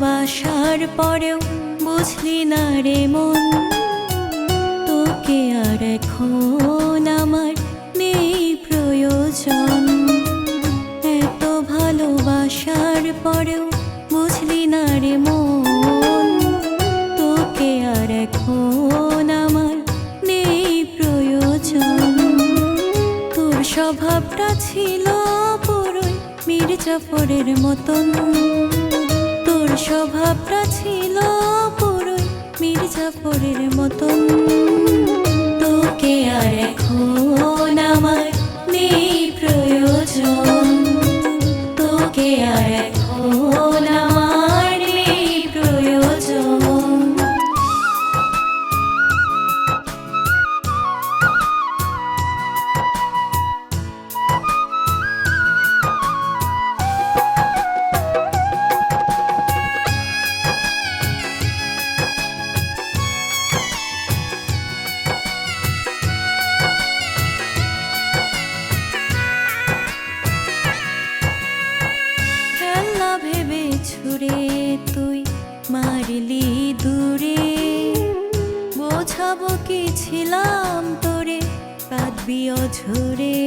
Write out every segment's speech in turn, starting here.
ভালোবাসার পরেও বুঝলি না রে মন। তোকে আর এখন আমার নেই প্রয়োজন। এত ভালোবাসার পরেও বুঝলি না রে মন। তোকে আর এখন আমার নেই প্রয়োজন। তোর স্বভাবটা ছিল পুরোই মির্জাফরের মতন। স্বভাবটা ছিল পুরোই মির্জাপুরের মতন। তোকে আর এখন ছুড়ে তুই মারিলি দূরে। বোঝাবো কি ছিলাম তোরে কাঁদবি অঝরে।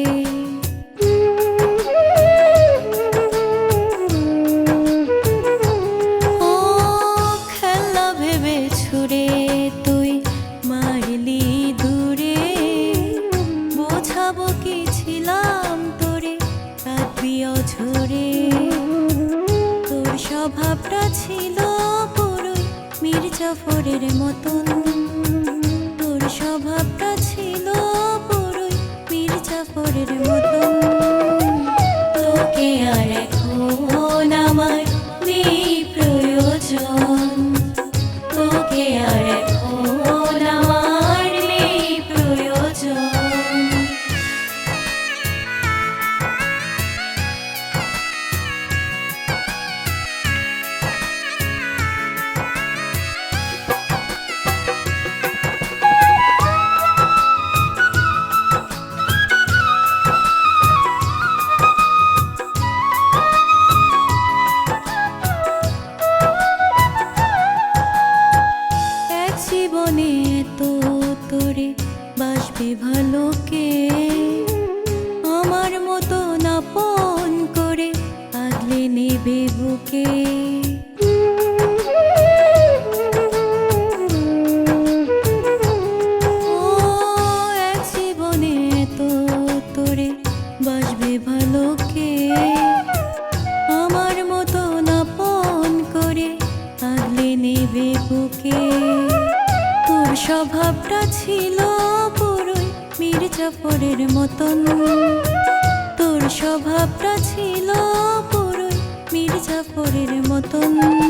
স্বভাবটা ছিল পুরোই মির্জাফরের মতন। তোর স্বভাবটা ছিল বাসবে ভালো কে আমার মতো নাপন করে আগলে নেবে বুকে। স্বভাবটা ছিল পুরোই চাপড়ের মতন। তোর স্বভাবটা ছিল পুরো মির্জাফরের মতন।